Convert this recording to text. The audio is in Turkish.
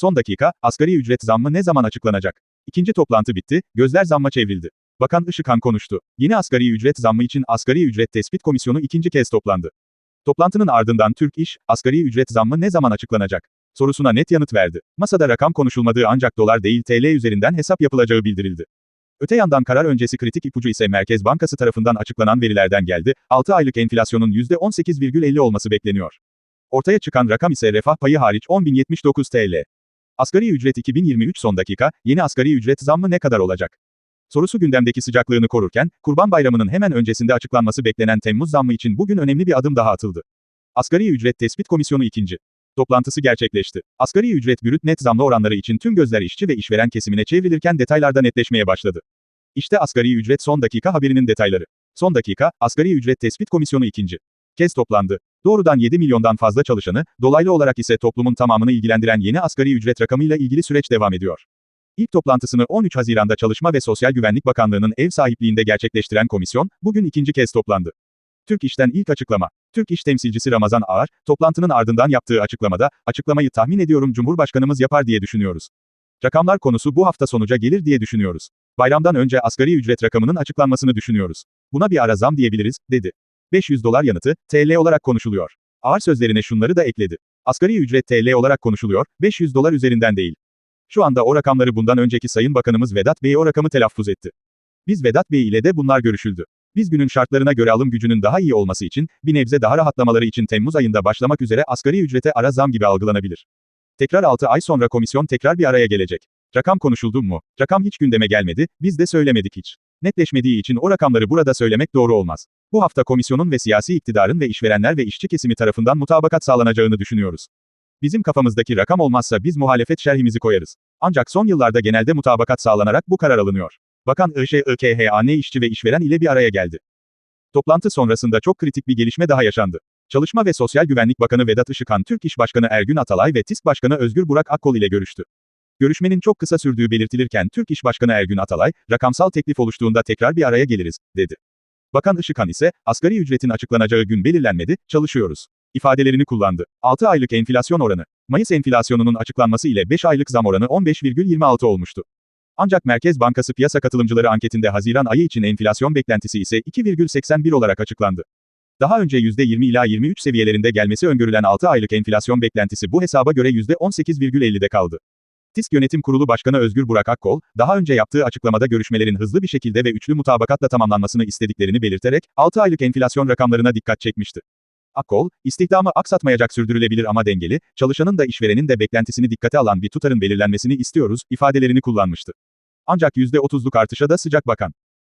Son dakika, asgari ücret zammı ne zaman açıklanacak? İkinci toplantı bitti, gözler zamma çevrildi. Bakan Işıkhan konuştu. Yeni asgari ücret zammı için Asgari Ücret Tespit Komisyonu ikinci kez toplandı. Toplantının ardından Türk İş, asgari ücret zammı ne zaman açıklanacak? Sorusuna net yanıt verdi. Masada rakam konuşulmadığı ancak dolar değil TL üzerinden hesap yapılacağı bildirildi. Öte yandan karar öncesi kritik ipucu ise Merkez Bankası tarafından açıklanan verilerden geldi. 6 aylık enflasyonun %18,50 olması bekleniyor. Ortaya çıkan rakam ise refah payı hariç 10.079 TL. Asgari ücret 2023 son dakika, yeni asgari ücret zammı ne kadar olacak? Sorusu gündemdeki sıcaklığını korurken, Kurban Bayramı'nın hemen öncesinde açıklanması beklenen Temmuz zammı için bugün önemli bir adım daha atıldı. Asgari Ücret Tespit Komisyonu 2. Toplantısı gerçekleşti. Asgari ücret brüt net zamlı oranları için tüm gözler işçi ve işveren kesimine çevrilirken detaylarda netleşmeye başladı. İşte asgari ücret son dakika haberinin detayları. Son dakika, Asgari Ücret Tespit Komisyonu 2. kez toplandı. Doğrudan 7 milyondan fazla çalışanı, dolaylı olarak ise toplumun tamamını ilgilendiren yeni asgari ücret rakamıyla ilgili süreç devam ediyor. İlk toplantısını 13 Haziran'da Çalışma ve Sosyal Güvenlik Bakanlığı'nın ev sahipliğinde gerçekleştiren komisyon, bugün ikinci kez toplandı. Türk İş'ten ilk açıklama. Türk İş temsilcisi Ramazan Ağar, toplantının ardından yaptığı açıklamada, açıklamayı tahmin ediyorum Cumhurbaşkanımız yapar diye düşünüyoruz. Rakamlar konusu bu hafta sonuca gelir diye düşünüyoruz. Bayramdan önce asgari ücret rakamının açıklanmasını düşünüyoruz. Buna bir ara zam diyebiliriz, dedi. 500 dolar yanıtı, TL olarak konuşuluyor. Ağır sözlerine şunları da ekledi. Asgari ücret TL olarak konuşuluyor, 500 dolar üzerinden değil. Şu anda o rakamları bundan önceki Sayın Bakanımız Vedat Bey o rakamı telaffuz etti. Biz Vedat Bey ile de bunlar görüşüldü. Biz günün şartlarına göre alım gücünün daha iyi olması için, bir nebze daha rahatlamaları için Temmuz ayında başlamak üzere asgari ücrete ara zam gibi algılanabilir. Tekrar 6 ay sonra komisyon tekrar bir araya gelecek. Rakam konuşuldu mu? Rakam hiç gündeme gelmedi, biz de söylemedik hiç. Netleşmediği için o rakamları burada söylemek doğru olmaz. Bu hafta komisyonun ve siyasi iktidarın ve işverenler ve işçi kesimi tarafından mutabakat sağlanacağını düşünüyoruz. Bizim kafamızdaki rakam olmazsa biz muhalefet şerhimizi koyarız. Ancak son yıllarda genelde mutabakat sağlanarak bu karar alınıyor. Bakan IŞİKHAN işçi ve işveren ile bir araya geldi. Toplantı sonrasında çok kritik bir gelişme daha yaşandı. Çalışma ve Sosyal Güvenlik Bakanı Vedat Işıkhan, Türk İş Başkanı Ergün Atalay ve TİSK Başkanı Özgür Burak Akkol ile görüştü. Görüşmenin çok kısa sürdüğü belirtilirken Türk İş Başkanı Ergün Atalay, rakamsal teklif oluştuğunda tekrar bir araya geliriz, dedi. Bakan Işıkhan ise, asgari ücretin açıklanacağı gün belirlenmedi, çalışıyoruz. ifadelerini kullandı. 6 aylık enflasyon oranı. Mayıs enflasyonunun açıklanması ile 5 aylık zam oranı 15,26 olmuştu. Ancak Merkez Bankası piyasa katılımcıları anketinde Haziran ayı için enflasyon beklentisi ise 2,81 olarak açıklandı. Daha önce %20 ila 23 seviyelerinde gelmesi öngörülen 6 aylık enflasyon beklentisi bu hesaba göre %18,50'de kaldı. TİSK Yönetim Kurulu Başkanı Özgür Burak Akkol, daha önce yaptığı açıklamada görüşmelerin hızlı bir şekilde ve üçlü mutabakatla tamamlanmasını istediklerini belirterek, 6 aylık enflasyon rakamlarına dikkat çekmişti. Akkol, istihdamı aksatmayacak sürdürülebilir ama dengeli, çalışanın da işverenin de beklentisini dikkate alan bir tutarın belirlenmesini istiyoruz, ifadelerini kullanmıştı. Ancak %30'luk artışa da sıcak bakan.